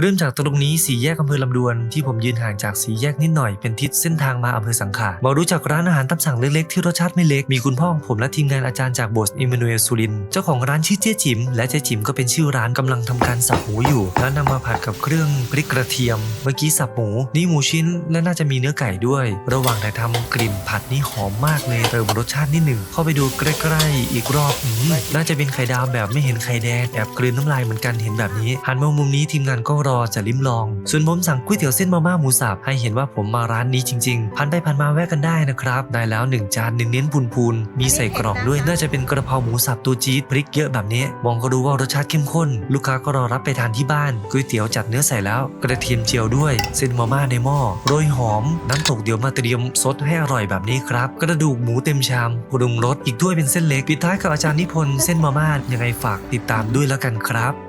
เริ่มจากตรงนี้สี่แยกอำเภอลำดวนที่ผมยืนห่างจากสี่แยกนิดหน่อยเป็นทิศเส้นทางมาอำเภอสังขะมารู้จักร้านอาหารตามสั่งเล็กๆที่รสชาติไม่เล็ก มีคุณพ่อของผมและทีมงานอาจารย์จากโบสถ์อิมมานูเอลสุรินเจ้าของร้านชื่อเจ๊จิ๋มและเจ๊จิ๋มก็เป็นชื่อร้านกำลังทำการสับหมูอยู่ แล้วนำมาผัดกับเครื่องพริกกระเทียม เมื่อกี้สับหมูนี่หมูชิ้นและน่าจะมีเนื้อไก่ด้วย ระหว่างถ่ายทำกลิ่นผัดนี่หอมมากเลยเติมรสชาตินิดหนึ่งเข้าไปดูใกล้ๆอีกรอบอืมน่าจะเป็นไข่ดาวแบบไม่เห็นไข่แดงแอบกลืนน้ำลายเหมือนกันเห็นแบบนี้หันมามุมนี้ทีมงานก็รอจะลิ้มลอง ส่วนผมสั่งก๋วยเตี๋ยวเส้นมาม่าหมูสับให้เห็นว่าผมมาร้านนี้จริง ๆ พันไปพันมาแวะกันได้นะครับ ได้แล้วหนึ่งจานหนึ่งเน้นพูนๆมีใส่กรอบด้วยน่าจะเป็นกระเพราหมูสับตัวจี๊ดพริกเยอะแบบนี้ มองก็รู้ว่ารสชาติเข้มข้น ลูกค้าก็รอรับไปทานที่บ้านก๋วยเตี๋ยวจัดเนื้อใส่แล้ว กระเทียมเจียวด้วย เส้นมาม่าในหม้อโรยหอม น้ำตกเดี๋ยวมาเตรียมซดให้อร่อยแบบนี้ครับ กระดูกหมูเต็มชามปรุงรสอีกด้วยเป็นเส้นเล็กปิดท้ายกับอาจารย์นิพนธ์เส้นมาม่ายังไงฝากติดตามด้วยแล้วกันครับ